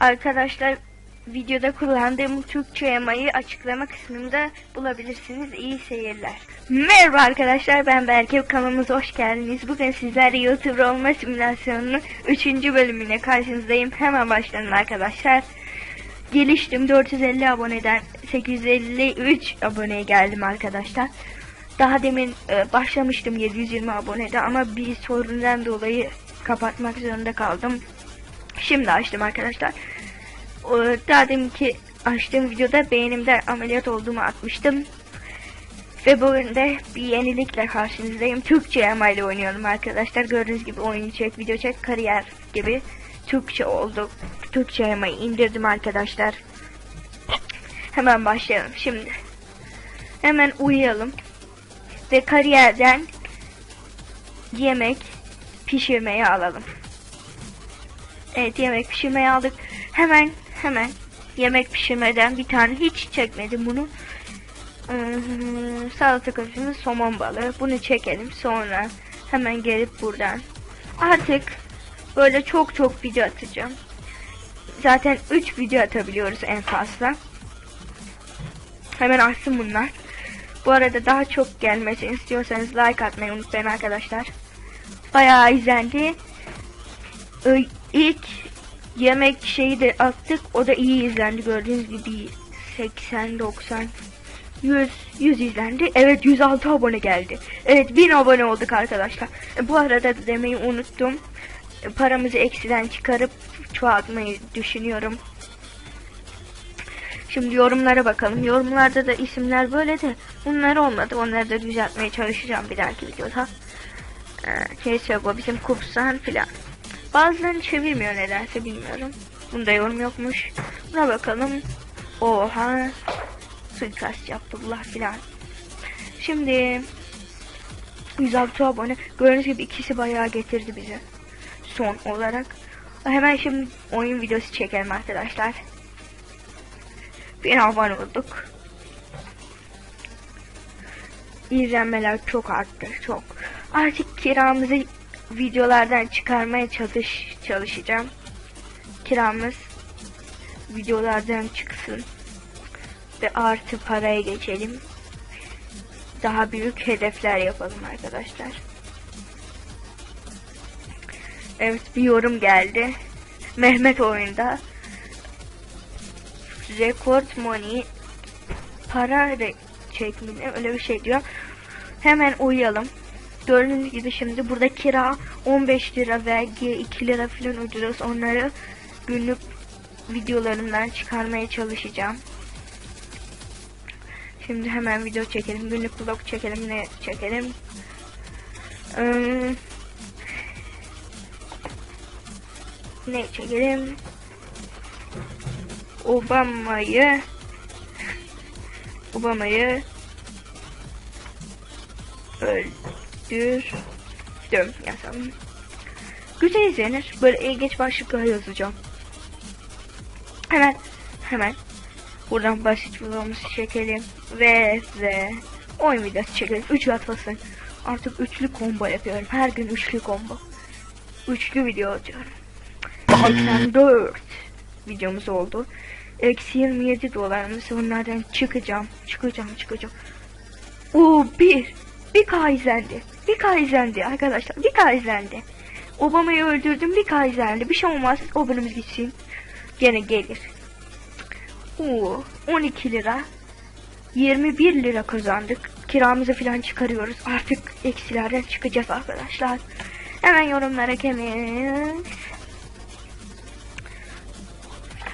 Arkadaşlar videoda kullandığım Türkçe yamayı açıklama kısmında bulabilirsiniz. İyi seyirler. Merhaba arkadaşlar ben Berke kanalımıza hoş geldiniz. Bugün sizlerle YouTuber olma simülasyonunun 3. bölümüne karşınızdayım. Hemen başlayalım arkadaşlar. Geliştim 450 aboneden 853 aboneye geldim arkadaşlar. Daha demin e, başlamıştım 720 abonede ama bir sorundan dolayı kapatmak zorunda kaldım. Şimdi açtım arkadaşlar. Daha deminki açtığım videoda beynimde ameliyat olduğumu atmıştım. Ve bugün de bir yenilikle karşınızdayım. Türkçe yamayla oynuyorum arkadaşlar. Gördüğünüz gibi oyun çek, video çek, kariyer gibi Türkçe oldu. Türkçe yamayı indirdim arkadaşlar. Hemen başlayalım şimdi. Hemen uyuyalım. Ve kariyerden yemek pişirmeyi alalım. Evet yemek pişirmeyi aldık. Hemen hemen yemek pişirmeden bir tane hiç çekmedim bunu. Ee, salata köftemiz somon balığı. Bunu çekelim sonra hemen gelip buradan. Artık böyle çok çok video atacağım. Zaten 3 video atabiliyoruz en fazla. Hemen açsın bunlar. Bu arada daha çok gelmesini istiyorsanız like atmayı unutmayın arkadaşlar. Bayağı izlendi. Ö- İlk yemek şeyi de attık. O da iyi izlendi. Gördüğünüz gibi 80 90 100 100 izlendi. Evet 106 abone geldi. Evet 1000 abone olduk arkadaşlar. Bu arada da demeyi unuttum. Paramızı eksiden çıkarıp çoğaltmayı düşünüyorum. Şimdi yorumlara bakalım. Yorumlarda da isimler böyle de bunlar olmadı. Onları da düzeltmeye çalışacağım bir dahaki videoda. Ee, bu bizim kupsan filan. Bazılarını çevirmiyor nedense bilmiyorum. Bunda yorum yokmuş. Buna bakalım. Oha. Suikast yaptı bunlar filan. Şimdi 106 abone. Gördüğünüz gibi ikisi bayağı getirdi bizi. Son olarak. Hemen şimdi oyun videosu çekelim arkadaşlar. Bir abone olduk. İzlenmeler çok arttı. Çok. Artık kiramızı videolardan çıkarmaya çalış çalışacağım. Kiramız videolardan çıksın. Ve artı paraya geçelim. Daha büyük hedefler yapalım arkadaşlar. Evet bir yorum geldi. Mehmet oyunda record money para çekmini öyle bir şey diyor. Hemen uyuyalım. Gördüğünüz gibi şimdi burada kira 15 lira vergi 2 lira falan ödüyoruz. Onları günlük videolarımdan çıkarmaya çalışacağım. Şimdi hemen video çekelim. Günlük vlog çekelim. Ne çekelim? Ee, ne çekelim? Obama'yı Obama'yı öldürdüm yazalım. Güzel izlenir. Böyle ilginç başlıklar yazacağım. Hemen hemen buradan basit vlogumuzu çekelim ve ve oyun videosu çekelim. Üç atlasın. Artık üçlü combo yapıyorum. Her gün üçlü combo. Üçlü video atıyorum. 84 videomuz oldu. Eksi 27 dolarımız onlardan çıkacağım. Çıkacağım çıkacağım. Oo bir. K izlendi. K izlendi arkadaşlar. K izlendi. Obama'yı öldürdüm K izlendi. Bir şey olmaz. O gitsin. Gene gelir. Oo 12 lira. 21 lira kazandık. Kiramızı falan çıkarıyoruz. Artık eksilerden çıkacağız arkadaşlar. Hemen yorumlara kemiz.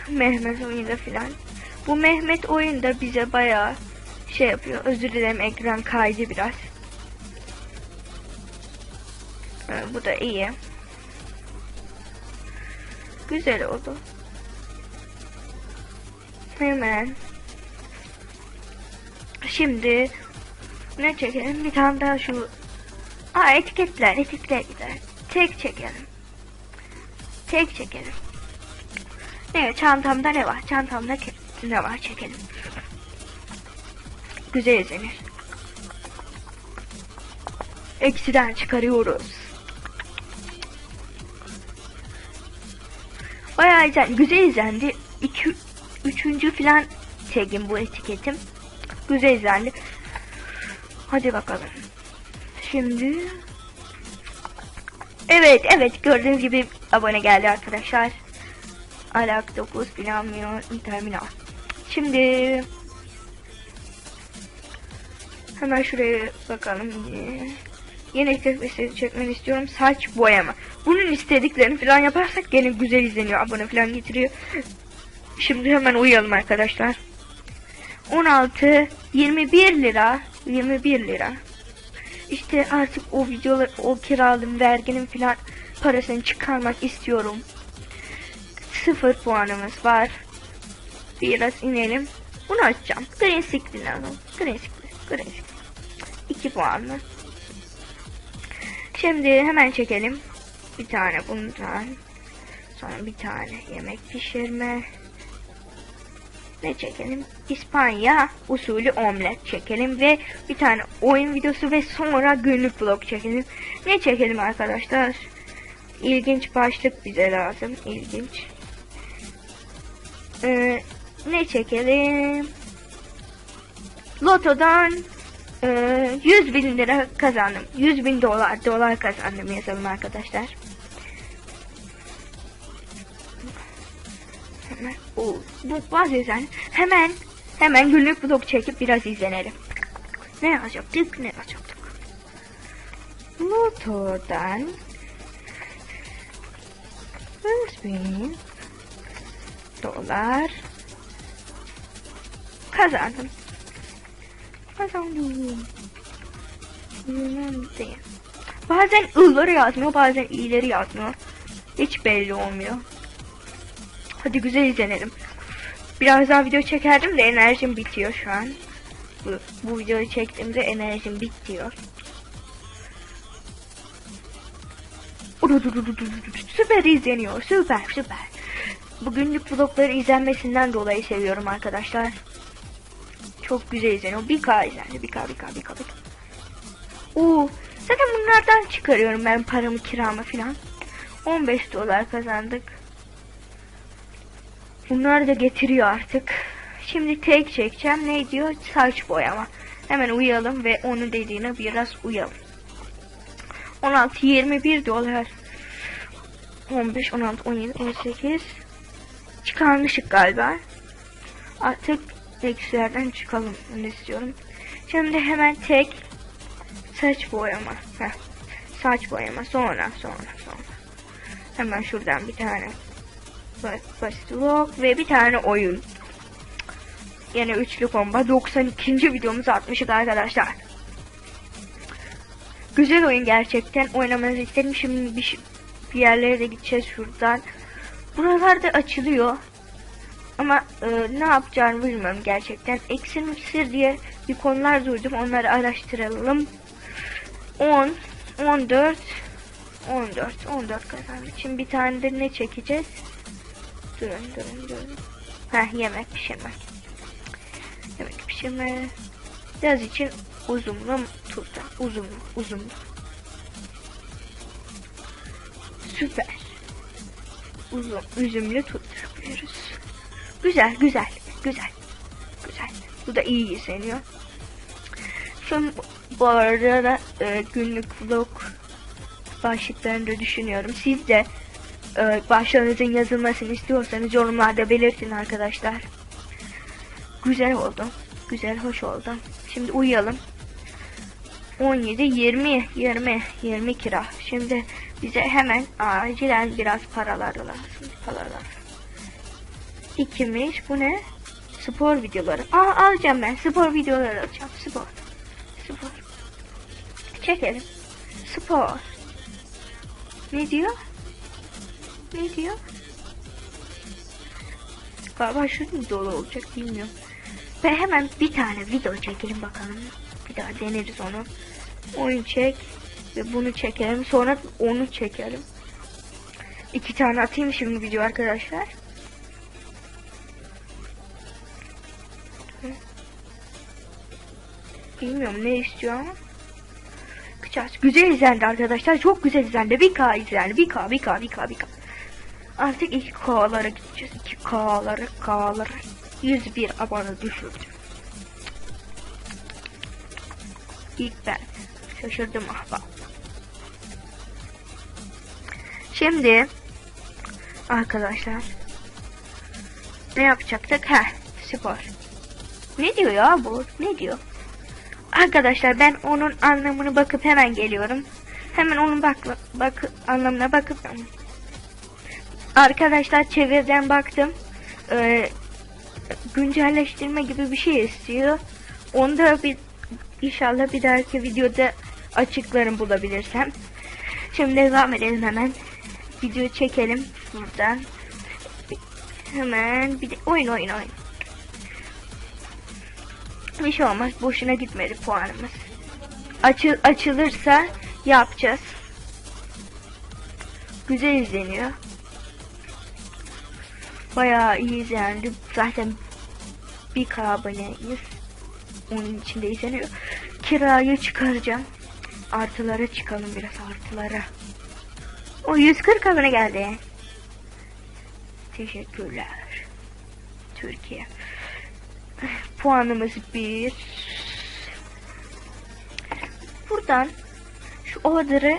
Mehmet oyunda filan. Bu Mehmet oyunda bize bayağı şey yapıyor. Özür dilerim ekran kaydı biraz. Ee, bu da iyi. Güzel oldu. Hemen. Şimdi ne çekelim? Bir tane daha şu Aa etiketler, etiketler gider. Tek çekelim. Tek çekelim. Evet çantamda ne var? Çantamda ne var çekelim. Güzel izlenir. Eksiden çıkarıyoruz. Bayağı izlendi. Güzel izlendi. İki, üçüncü falan çekim bu etiketim. Güzel izlendi. Hadi bakalım. Şimdi Evet evet gördüğünüz gibi abone geldi arkadaşlar. Alak 9 Flamio Terminal. Şimdi hemen şuraya bakalım. Yeni istek mesajı çekmeni istiyorum. Saç boyama. Bunun istediklerini falan yaparsak gene güzel izleniyor. Abone falan getiriyor. Şimdi hemen uyuyalım arkadaşlar. 16 21 lira 21 lira işte artık o videolar o kiralım verginin filan parasını çıkarmak istiyorum sıfır puanımız var biraz inelim bunu açacağım green alalım green screen green screen 2 puanlı şimdi hemen çekelim bir tane bundan sonra bir tane yemek pişirme ne çekelim? İspanya usulü omlet çekelim ve bir tane oyun videosu ve sonra günlük vlog çekelim. Ne çekelim arkadaşlar? İlginç başlık bize lazım. İlginç. Ee, ne çekelim? Loto'dan e, 100 bin lira kazandım. 100 bin dolar dolar kazandım yazalım arkadaşlar. hemen. Oo, bu yüzden hemen hemen günlük vlog çekip biraz izlenelim. Ne yazacaktık? Ne yazacaktık? Motordan 100 bin dolar kazandım. Kazandım. Önemli. Bazen ı'ları yazmıyor, bazen i'leri yazmıyor. Hiç belli olmuyor. Hadi güzel izlenelim. Biraz daha video çekerdim de enerjim bitiyor şu an. Bu, bu videoyu çektiğimde enerjim bitiyor. Süper izleniyor. Süper süper. Bugünlük vlogları izlenmesinden dolayı seviyorum arkadaşlar. Çok güzel izleniyor. Bir k izlendi. Bir k bir k bir k bir k. Oo, zaten bunlardan çıkarıyorum ben paramı kiramı filan. 15 dolar kazandık. Bunlar da getiriyor artık. Şimdi tek çekeceğim. Ne diyor? Saç boyama. Hemen uyalım ve onu dediğine biraz uyalım. 16, 21 dolar. 15, 16, 17, 18. Çıkarmışık galiba. Artık eksilerden çıkalım. Onu istiyorum. Şimdi hemen tek saç boyama. Heh. Saç boyama. Sonra, sonra, sonra. Hemen şuradan bir tane basit vlog ve bir tane oyun. Yine üçlü komba 92. videomuzu atmışız arkadaşlar. Güzel oyun gerçekten. Oynamanızı isterim. Şimdi bir, bir yerlere de gideceğiz şuradan. Buralarda açılıyor. Ama e, ne yapacağını bilmiyorum gerçekten. Eksilmiştir diye bir konular duydum. Onları araştıralım. 10, 14, 14, 14 kazandık. Şimdi bir tane de ne çekeceğiz? Durun durun durun. Heh yemek pişirme. Yemek pişirme. Yaz için uzunlu turta. Uzunlu uzunlu. Süper. Uzun üzümlü yapıyoruz. Güzel güzel güzel. Güzel. Bu da iyi izleniyor. Şimdi bu arada da e, günlük vlog başlıklarını da düşünüyorum. Siz de e, başlarınızın yazılmasını istiyorsanız yorumlarda belirtin arkadaşlar. Güzel oldu. Güzel, hoş oldu. Şimdi uyuyalım. 17, 20, 20, 20 kira. Şimdi bize hemen acilen biraz paralar lazım. Paralar. İkimiz bu ne? Spor videoları. Aa alacağım ben. Spor videoları alacağım. Spor. Spor. Çekelim. Spor. Ne diyor? Ne diyor? Galiba şunun dolu olacak bilmiyorum. Ve hemen bir tane video çekelim bakalım. Bir daha deneriz onu. Oyun çek. Ve bunu çekelim. Sonra onu çekelim. İki tane atayım şimdi video arkadaşlar. Bilmiyorum ne istiyor ama. Güzel izlendi arkadaşlar. Çok güzel izlendi. Bir K izlendi. Bir K, bir K, bir K, bir K. Artık iki K'lara gideceğiz. İki K'lara K'lara. 101 abone düşürdüm. İlk ben. Şaşırdım ahbap. Şimdi arkadaşlar ne yapacaktık? Heh, spor. Ne diyor ya bu? Ne diyor? Arkadaşlar ben onun anlamını bakıp hemen geliyorum. Hemen onun bak, bak anlamına bakıp Arkadaşlar çevirden baktım. Ee, güncelleştirme gibi bir şey istiyor. Onu da bir inşallah bir dahaki videoda açıklarım bulabilirsem. Şimdi devam edelim hemen. Video çekelim buradan. Hemen bir de oyun oyun oyun. Bir şey olmaz. Boşuna gitmedi puanımız. Açı, açılırsa yapacağız. Güzel izleniyor. Bayağı iyi izlendi. Zaten bir aboneyiz. Onun içinde izleniyor. Kirayı çıkaracağım. Artılara çıkalım biraz artılara. O 140 abone geldi. Teşekkürler. Türkiye. Puanımız bir. Buradan şu order'ı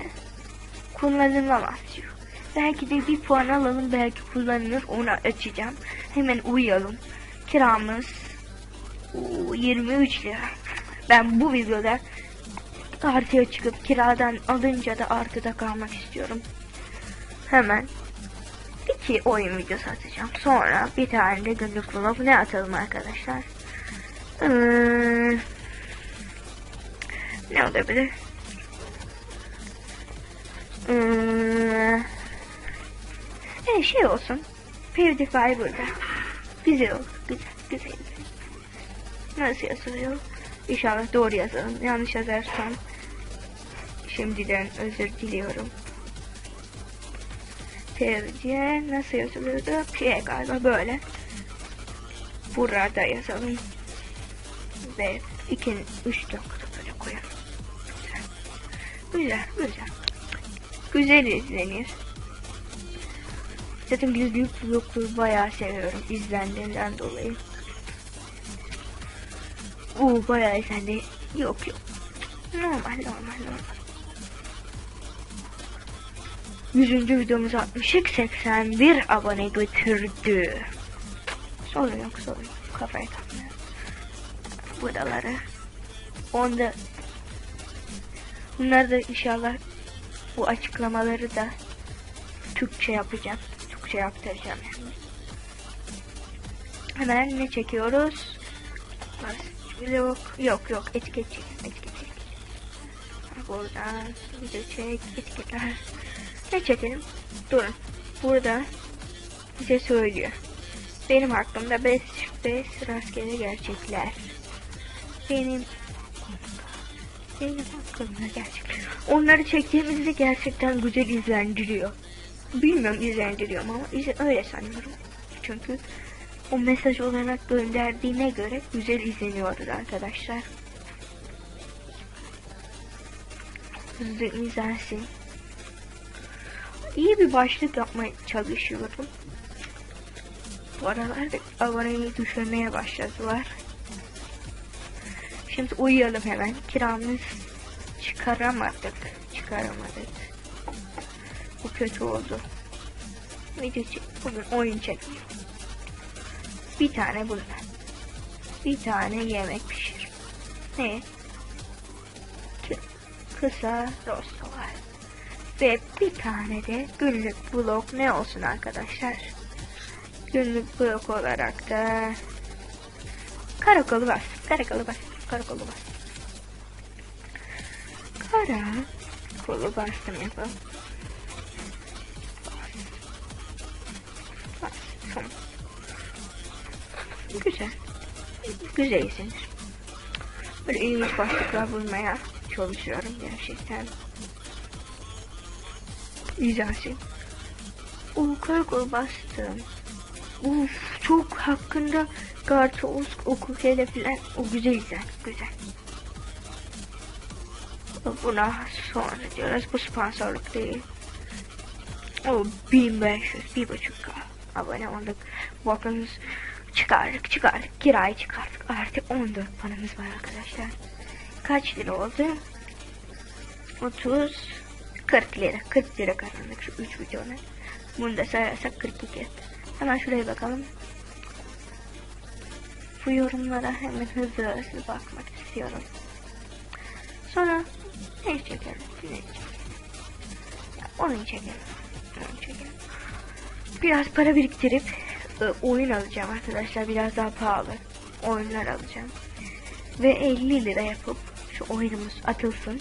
kullanılamaz diyor. Belki de bir puan alalım belki kullanılır onu açacağım. Hemen uyuyalım. Kiramız oo, 23 lira. Ben bu videoda artıya çıkıp kiradan alınca da artıda kalmak istiyorum. Hemen iki oyun videosu atacağım. Sonra bir tane de günlük vlog ne atalım arkadaşlar. Ee, ne olabilir? Ee, e, şey olsun. PewDiePie burada. Güzel olur. Güzel, güzel. Nasıl yazılıyor? İnşallah doğru yazalım. Yanlış yazarsam şimdiden özür diliyorum. PewDie nasıl yazılıyordu? P galiba böyle. Burada yazalım. Ve 2 3 nokta böyle koyalım. Güzel, güzel. Güzel izlenir. Zaten günlük vlogları bayağı seviyorum izlendiğinden dolayı. Oo bayağı izlendi. Yok yok. Normal normal normal. 100. videomuz 60'lık 81 abone götürdü. Sorun yok sorun yok. Kafaya takmıyor. Buraları. Onda Bunlar da inşallah bu açıklamaları da Türkçe yapacağım. Türkçe yaptıracağım yani. Hemen ne çekiyoruz? Vlog yok yok etiket çek etiket çek. Buradan video çek etiketler. Ne çekelim? Durun. Burada bize söylüyor. Benim hakkımda 5 5 rastgele gerçekler. Benim. Onları çektiğimizde gerçekten güzel izlendiriyor. Bilmiyorum izlendiriyor ama izle, öyle sanıyorum. Çünkü o mesaj olarak gönderdiğine göre güzel izleniyoruz arkadaşlar. Hızlı izlensin. İyi bir başlık yapmaya çalışıyorum. Bu aralarda aboneyi düşürmeye başladılar. Şimdi uyuyalım hemen. Kiramız çıkaramadık. Çıkaramadık. Bu kötü oldu. Video. Bugün oyun çekmiyor. Bir tane bundan. Bir tane yemek pişir. Ne? Kısa rosto var. Ve bir tane de günlük vlog ne olsun arkadaşlar? Günlük vlog olarak da karakolu bas. Karakolu bas. Karakolu bas. Kara kolu bastım yapalım. Bas. Bas. Tamam. Güzel. Güzel izlenir. Böyle ilginç başlıklar bulmaya çalışıyorum gerçekten. İzlensin. Oo karakol bastım. Uf çok hakkında Gartos Okukele filan o güzel izlen güzel. Buna sonra diyoruz bu sponsorluk değil. O 1500, bir buçuk abone olduk. Bakınız çıkardık çıkardık. Kirayı çıkardık. Artık 14 paramız var arkadaşlar. Kaç lira oldu? 30 40 lira. 40 lira kazandık şu 3 videonun. Bunu da sayarsak 42. Hemen şuraya bakalım. Bu yorumlara hemen hızlı hızlı bakmak istiyorum. Sonra ne çekelim? Ne onu çekelim. Onu çekelim. Biraz para biriktirip e, oyun alacağım arkadaşlar. Biraz daha pahalı oyunlar alacağım. Ve 50 lira yapıp şu oyunumuz atılsın.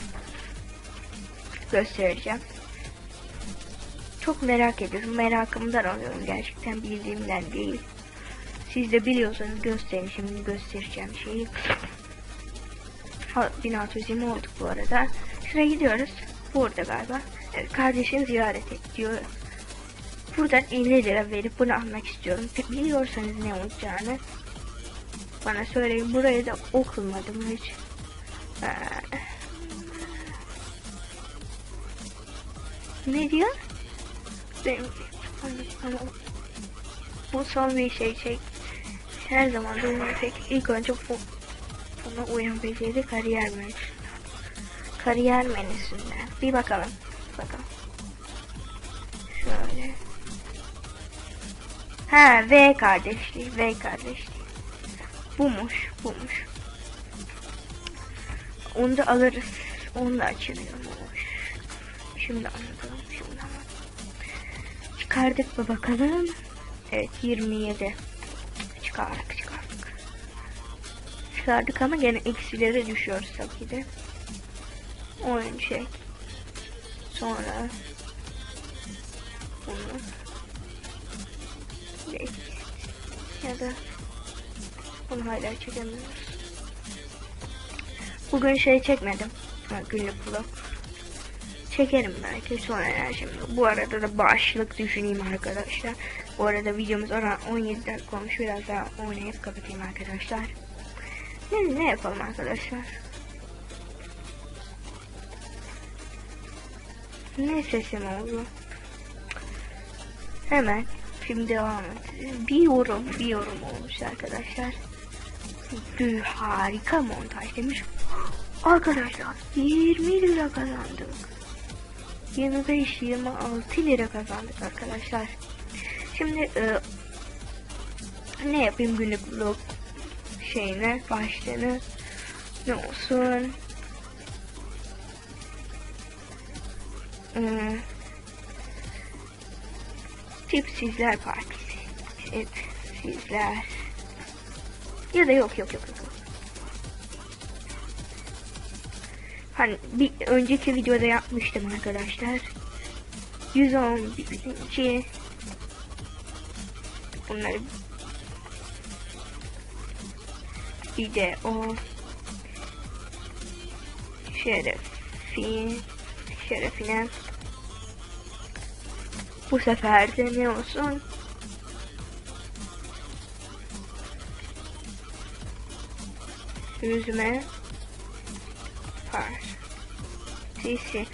Göstereceğim. Çok merak ediyorum. Merakımdan alıyorum. Gerçekten bildiğimden değil. Siz de biliyorsanız gösterin. Şimdi göstereceğim şeyi. Ha, 1620 olduk bu arada. Şuraya gidiyoruz. Burada galiba. Evet, kardeşim ziyaret et diyor. Buradan 50 lira verip bunu almak istiyorum. Biliyorsanız ne olacağını bana söyleyin. Buraya da okumadım hiç. Ee, ne diyor? Benim, bu son bir şey çek. Her zaman duymayı pek ilk önce bu buna uyan beceri kariyer menüsünden. Kariyer menüsünden. Bir bakalım. Bakalım. Şöyle. Ha V kardeşliği. V kardeşliği. Bumuş. Bumuş. Onu da alırız. Onu da açılıyormuş. Şimdi anladım. Şimdi anladım. Çıkardık mı bakalım. Evet 27. Çıkardık çıkardık. Çıkardık ama gene eksilere düşüyoruz tabii de. Oyun çek. Sonra bunu. Ya da bunu hala çekemiyoruz. Bugün şey çekmedim. Günlük vlog. Çekerim belki sonra yani şimdi. Bu arada da başlık düşüneyim arkadaşlar. Bu arada videomuz oran 17 dakika olmuş. Biraz daha oynayıp kapatayım arkadaşlar. Ne, ne yapalım arkadaşlar? Ne sesim oldu? Hemen film devam et. Bir yorum, bir yorum olmuş arkadaşlar. Bir harika montaj demiş. Arkadaşlar 20 lira kazandık. 25-26 lira kazandık arkadaşlar. Şimdi e, ne yapayım günlük vlog şeyine başlığını? Ne olsun? Hmm, tipsizler partisi. Tipsizler. Ya da yok yok yok yok Hani bir önceki videoda yapmıştım arkadaşlar. 112 bunları. Bir de o. Şerefi şerefine. Bu sefer de ne olsun? Yüzüme partisi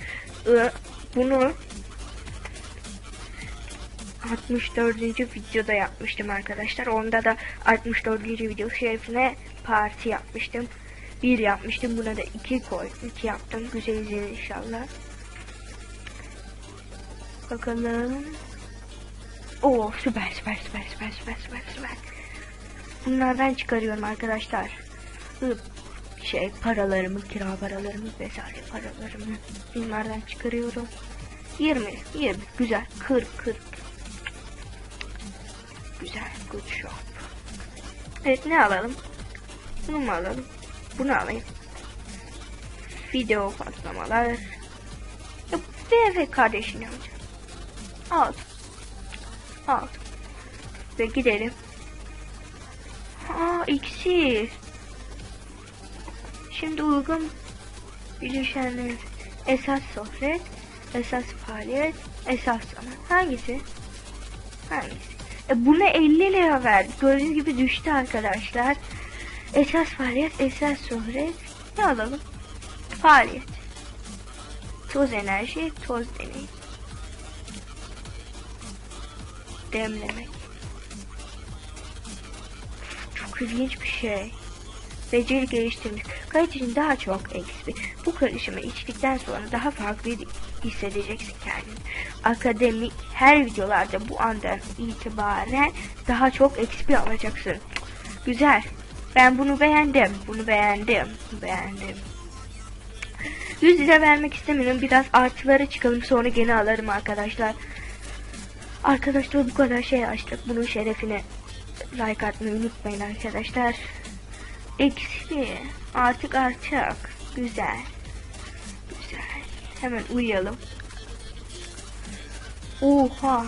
bunu 64. videoda yapmıştım arkadaşlar. Onda da 64. video şerefine parti yapmıştım. Bir yapmıştım. Buna da iki koy. iki yaptım. Güzel izleyin inşallah. Bakalım. Oo süper süper süper süper süper süper süper. Bunlardan çıkarıyorum arkadaşlar. Şey paralarımı, kira paralarımı vesaire paralarımı bunlardan çıkarıyorum. 20, 20 güzel 40 40 Güzel. Good shop. Evet ne alalım? Bunu mu alalım? Bunu alayım. Video patlamalar. Ya, kardeşini alacağım. Al. Al. Ve gidelim. Aa iksir. Şimdi uygun bileşenler esas sohbet, esas faaliyet, esas sanat. Hangisi? Hangisi? E buna 50 lira verdik. Gördüğünüz gibi düştü arkadaşlar. Esas faaliyet, esas sohbet. Ne alalım? Faaliyet. Toz enerji, toz deney. demlemek. Çok ilginç bir şey. Beceri geliştirmiş. Kayıt için daha çok XP. Bu karışımı içtikten sonra daha farklı hissedeceksin kendini. Akademik her videolarda bu andan itibaren daha çok XP alacaksın. Güzel. Ben bunu beğendim. Bunu beğendim. Beğendim. 100 lira vermek istemiyorum. Biraz artıları çıkalım sonra gene alırım arkadaşlar. Arkadaşlar bu kadar şey açtık. Bunun şerefine like atmayı unutmayın arkadaşlar. Eksi artık artacak. Güzel. Güzel. Hemen uyuyalım. Oha.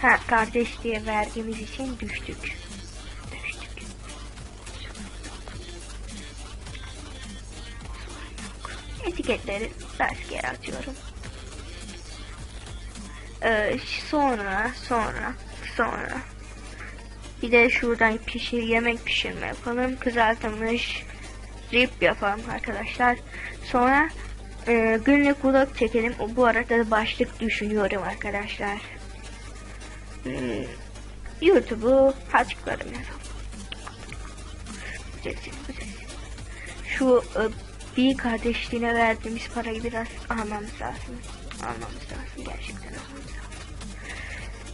Ha kardeş diye verdiğimiz için düştük. Düştük. Etiketleri rastgele atıyorum. Ee, sonra sonra sonra bir de şuradan pişir yemek pişirme yapalım. Kızartılmış rib yapalım arkadaşlar. Sonra e, günlük vlog çekelim. Bu arada da başlık düşünüyorum arkadaşlar. Hmm, YouTube'u açıklarım yazalım. Şu e, bir kardeşliğine verdiğimiz parayı biraz almamız lazım. Almamız lazım. Gerçekten almamız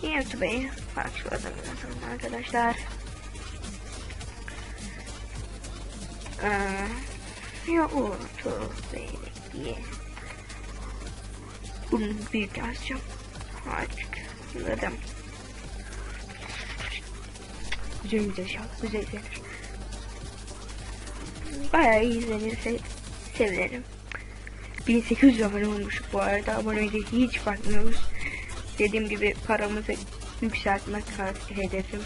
lazım. YouTube'yu açıkladım yazalım arkadaşlar. Ee, YouTube'yu Bunu büyük yazacağım. Artık anladım. Güzel güzel inşallah. Güzel izlenir. Bayağı iyi izlenirse sevinirim. 1800 abone olmuş bu arada. Abonede hiç bakmıyoruz. Dediğim gibi paramızı yükseltmek hedefim.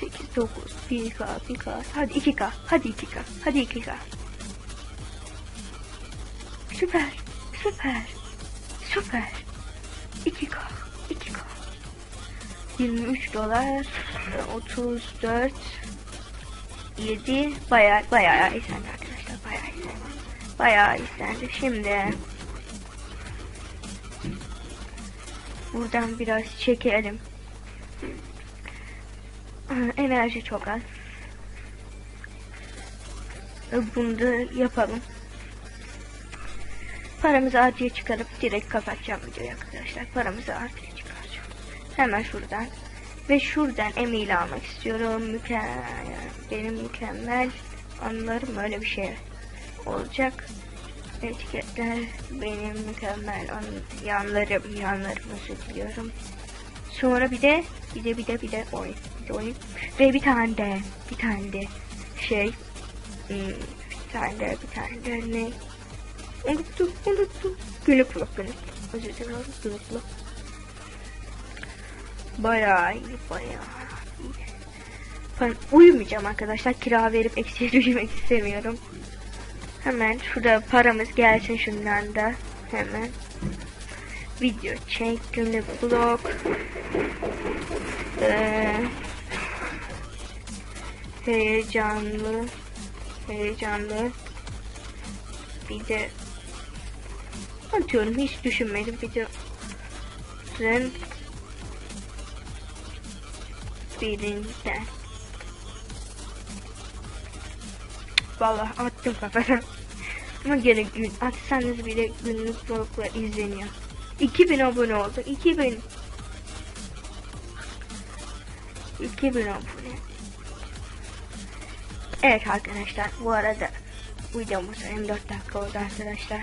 8, 9, 1K, 1K, hadi 2K, hadi 2K, hadi 2K. Süper, süper, süper. 2K, 2K. 23 dolar, 34, 7, bayağı bayağı izlendi arkadaşlar, bayağı izlendi. Bayağı izlendi. Şimdi Buradan biraz çekelim. Enerji çok az. Bunu da yapalım. Paramızı artıya çıkarıp direkt kapatacağım videoyu arkadaşlar. Paramızı artıya çıkaracağım. Hemen şuradan. Ve şuradan email almak istiyorum. Mükemmel. Benim mükemmel anlarım öyle bir şey olacak etiketler benim mükemmel an yanlarım yanlarımı diliyorum. Sonra bir de bir de bir de bir de oy bir de oy ve bir tane de bir tane de şey hmm, bir tane de bir tane de ne unuttum unuttum günlük vlog günlük özür dilerim günlük vlog bayağı iyi bayağı iyi. Ben uyumayacağım arkadaşlar kira verip eksiye düşmek istemiyorum. Hemen şurada paramız gelsin şundan da. Hemen. Video çek. Günlük vlog. Ee, heyecanlı. Heyecanlı. Bir de atıyorum hiç düşünmedim videonun birinden Vallahi attım kafadan. Ama gene gün atsanız bile günlük vloglar izleniyor. 2000 abone oldu. 2000 2000 abone. Evet arkadaşlar bu arada videomuz 24 dakika oldu arkadaşlar.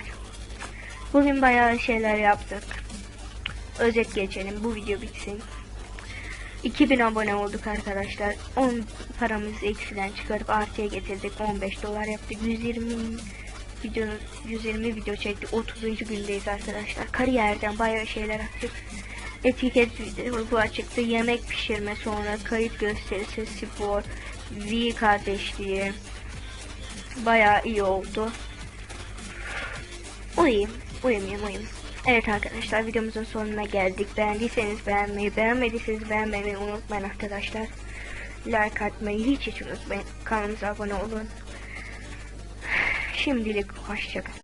Bugün bayağı şeyler yaptık. Özet geçelim bu video bitsin. 2000 abone olduk arkadaşlar. 10 paramızı eksiden çıkarıp artıya getirdik. 15 dolar yaptık. 120 videonun 120 video çektik. 30. gündeyiz arkadaşlar. Kariyerden bayağı şeyler attık. Etiket bu açıktı. Yemek pişirme sonra kayıt gösterisi spor V kardeşliği bayağı iyi oldu. Uyuyayım. Uyumayayım uyuyayım. Evet arkadaşlar videomuzun sonuna geldik. Beğendiyseniz beğenmeyi, beğenmediyseniz beğenmeyi unutmayın arkadaşlar. Like atmayı hiç hiç unutmayın. Kanalımıza abone olun. Şimdilik hoşçakalın.